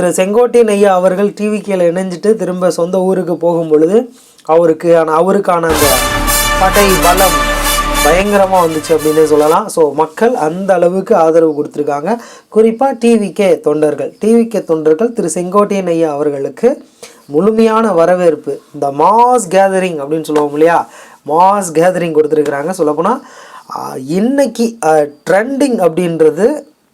திரு செங்கோட்டையன் ஐயா அவர்கள் டிவிக்கில் இணைஞ்சிட்டு திரும்ப சொந்த ஊருக்கு போகும் பொழுது அவருக்கு அவருக்கான அந்த படை பலம் பயங்கரமாக வந்துச்சு அப்படின்னு சொல்லலாம். ஸோ மக்கள் அந்த அளவுக்கு ஆதரவு கொடுத்துருக்காங்க. குறிப்பாக டிவிகே தொண்டர்கள். டிவிகே தொண்டர்கள் திரு செங்கோட்டையன் ஐயா அவர்களுக்கு முழுமையான வரவேற்பு. இந்த மாஸ் கேதரிங் அப்படின்னு சொல்லுவோம் இல்லையா? மாஸ் கேதரிங் கொடுத்துருக்குறாங்க சொல்லப்போனால் இன்னைக்கு ட்ரெண்டிங் அப்படின்றது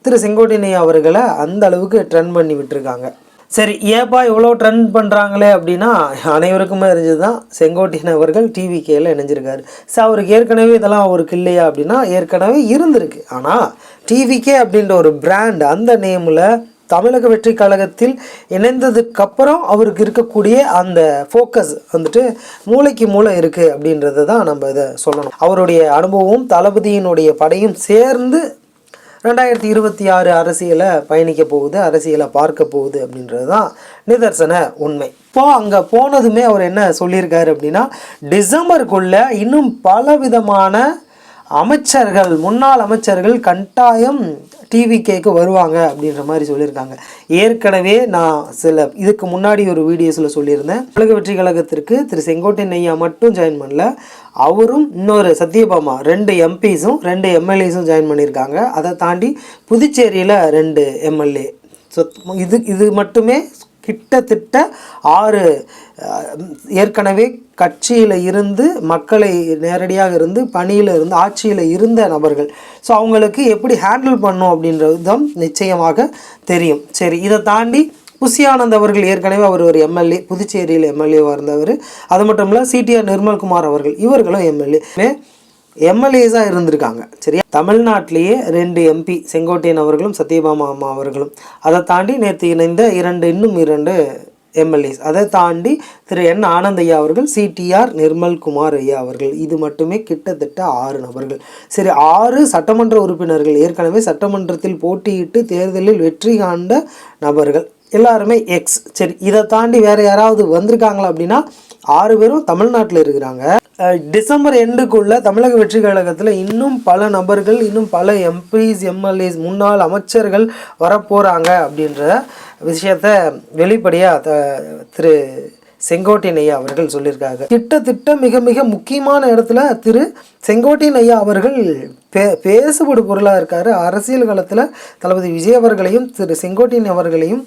திரு செங்கோட்டையன் அவர்களை அந்த அளவுக்கு ட்ரெண்ட் பண்ணி விட்டுருக்காங்க. சரி ஏப்பா இவ்வளோ ட்ரெண்ட் பண்ணுறாங்களே அப்படின்னா அனைவருக்குமே தெரிஞ்சது தான் செங்கோட்டையன் அவர்கள் டிவிகேல இணைஞ்சிருக்காரு. ஸோ அவருக்கு ஏற்கனவே இதெல்லாம் அவருக்கு இல்லையா அப்படின்னா ஏற்கனவே இருந்திருக்கு. ஆனால் டிவிகே அப்படின்ற ஒரு பிராண்ட் அந்த நேமில் தமிழக வெற்றி கழகத்தில் இணைந்ததுக்கப்புறம் அவருக்கு இருக்கக்கூடிய அந்த ஃபோக்கஸ் வந்துட்டு மூளைக்கு மூளை இருக்குது அப்படின்றத தான் நம்ம இதை சொல்லணும். அவருடைய அனுபவம் தளபதியினுடைய படையும் சேர்ந்து ரெண்டாயிரத்தி இருபத்தி ஆறு அரசியலை பயணிக்க போகுது அரசியலை பார்க்க போகுது அப்படின்றது தான் நிதர்சன உண்மை. இப்போ அங்கே போனதுமே அவர் என்ன சொல்லியிருக்காரு அப்படின்னா டிசம்பருக்குள்ளே இன்னும் பல விதமான அமைச்சர்கள் முன்னாள் அமைச்சர்கள் கட்டாயம் டிவிகேக்கு வருவாங்க அப்படின்ற மாதிரி சொல்லியிருக்காங்க. ஏற்கனவே நான் சில இதுக்கு முன்னாடி ஒரு வீடியோஸில் சொல்லியிருந்தேன். உலக வெற்றி கழகத்திற்கு திரு செங்கோட்டையன் ஐயா மட்டும் ஜாயின் பண்ணல. அவரும் இன்னொரு சத்யபாமா ரெண்டு எம்பிஸும் ரெண்டு எம்எல்ஏஸும் ஜாயின் பண்ணியிருக்காங்க. அதை தாண்டி புதுச்சேரியில் ரெண்டு எம்எல்ஏ ஸோ இது இது மட்டுமே கிட்டத்தட்ட ஆறு ஏற்கனவே கட்சியில் இருந்து மக்களை நேரடியாக இருந்து பணியில் இருந்து ஆட்சியில் இருந்த நபர்கள். ஸோ அவங்களுக்கு எப்படி ஹேண்டில் பண்ணும் அப்படின்றது தான் நிச்சயமாக தெரியும். சரி இதை தாண்டி புசியானந்த் அவர்கள் ஏற்கனவே அவர் ஒரு எம்எல்ஏ புதுச்சேரியில் எம்எல்ஏவாக இருந்தவர். அது மட்டும் இல்லை சிடிஆர் நிர்மல்குமார் அவர்கள் இவர்களும் எம்எல்ஏ. எம்எல்ஏஸாக இருந்திருக்காங்க. சரியா? தமிழ்நாட்டிலேயே ரெண்டு எம்பி செங்கோட்டையன் அவர்களும் சத்யபாமா அம்மா அவர்களும். அதை தாண்டி நேற்று இணைந்த இரண்டு இன்னும் இரண்டு எம்எல்ஏஸ். அதை தாண்டி திரு என் ஆனந்த் ஐயா அவர்கள் சிடிஆர் நிர்மல்குமார் ஐயா அவர்கள். இது மட்டுமே கிட்டத்தட்ட ஆறு நபர்கள். சரி ஆறு சட்டமன்ற உறுப்பினர்கள். ஏற்கனவே சட்டமன்றத்தில் போட்டியிட்டு தேர்தலில் வெற்றி காண்ட நபர்கள். எல்லாருமே எக்ஸ் சரி இதை தாண்டி வேறு யாராவது வந்திருக்காங்களா அப்படின்னா ஆறு பேரும் தமிழ்நாட்டில் இருக்கிறாங்க. டிசம்பர் எண்டுக்குள்ள தமிழக வெற்றி கழகத்தில் இன்னும் பல நபர்கள் இன்னும் பல எம்பிஸ் எம்எல்ஏஸ் முன்னாள் அமைச்சர்கள் வரப்போகிறாங்க அப்படின்ற விஷயத்த வெளிப்படையாக திரு செங்கோட்டையன் ஐயா அவர்கள் சொல்லியிருக்காங்க. திட்டத்திட்ட மிக மிக முக்கியமான இடத்துல திரு செங்கோட்டையன் ஐயா அவர்கள் பே பேசுபடு பொருளாக இருக்கார். அரசியல் காலத்தில் தளபதி விஜய் அவர்களையும் திரு செங்கோட்டையன் அவர்களையும்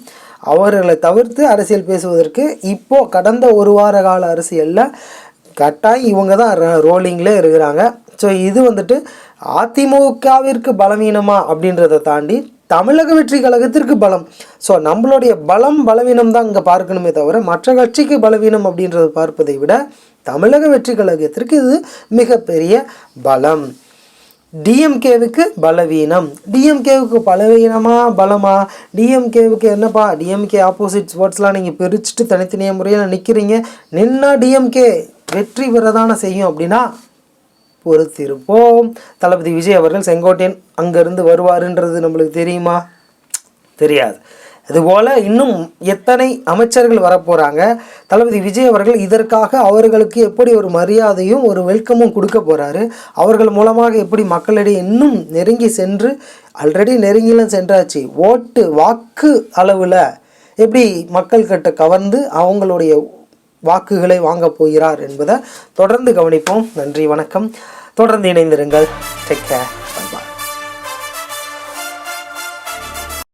அவர்களை தவிர்த்து அரசியல் பேசுவதற்கு இப்போது கடந்த ஒரு வார கால அரசியலில் கட்டாயம் இவங்க தான் ரோலிங்கில் இருக்கிறாங்க. ஸோ இது வந்துட்டு அதிமுகவிற்கு பலவீனமா அப்படின்றத தாண்டி தமிழக வெற்றி கழகத்திற்கு பலம். ஸோ நம்மளுடைய பலம் பலவீனம் தான் இங்கே பார்க்கணுமே தவிர மற்ற கட்சிக்கு பலவீனம் அப்படின்றத பார்ப்பதை விட தமிழக வெற்றி கழகத்திற்கு இது மிகப்பெரிய பலம். டிஎம்கேவுக்கு பலவீனம். டிஎம்கேவுக்கு பலவீனமா பலமா? டிஎம்கேவுக்கு என்னப்பா? டிஎம்கே ஆப்போசிட் ஸ்போர்ட்ஸ்லாம் நீங்கள் பிரிச்சுட்டு தனித்தனியாக முறையில் நிற்கிறீங்க நின்னா டிஎம்கே வெற்றி பெறதான செய்யும் அப்படின்னா பொறுத்திருப்போம். தளபதி விஜய் அவர்கள் செங்கோட்டையன் அங்கேருந்து வருவாருன்றது நம்மளுக்கு தெரியுமா? தெரியாது. அதுபோல் இன்னும் எத்தனை அமைச்சர்கள் வரப்போகிறாங்க தளபதி விஜய் அவர்கள் இதற்காக அவர்களுக்கு எப்படி ஒரு மரியாதையும் ஒரு வெல்கமும் கொடுக்க போகிறாரு அவர்கள் மூலமாக எப்படி மக்களிடையே இன்னும் நெருங்கி சென்று ஆல்ரெடி நெருங்கிலாம் சென்றாச்சு ஓட்டு வாக்கு அளவில் எப்படி மக்கள்கிட்ட கவர்ந்து அவங்களுடைய வாக்குகளை வாங்கப் போகிறார் என்பதை தொடர்ந்து கவனிப்போம். நன்றி வணக்கம். தொடர்ந்து இணைந்திருங்கள். Take care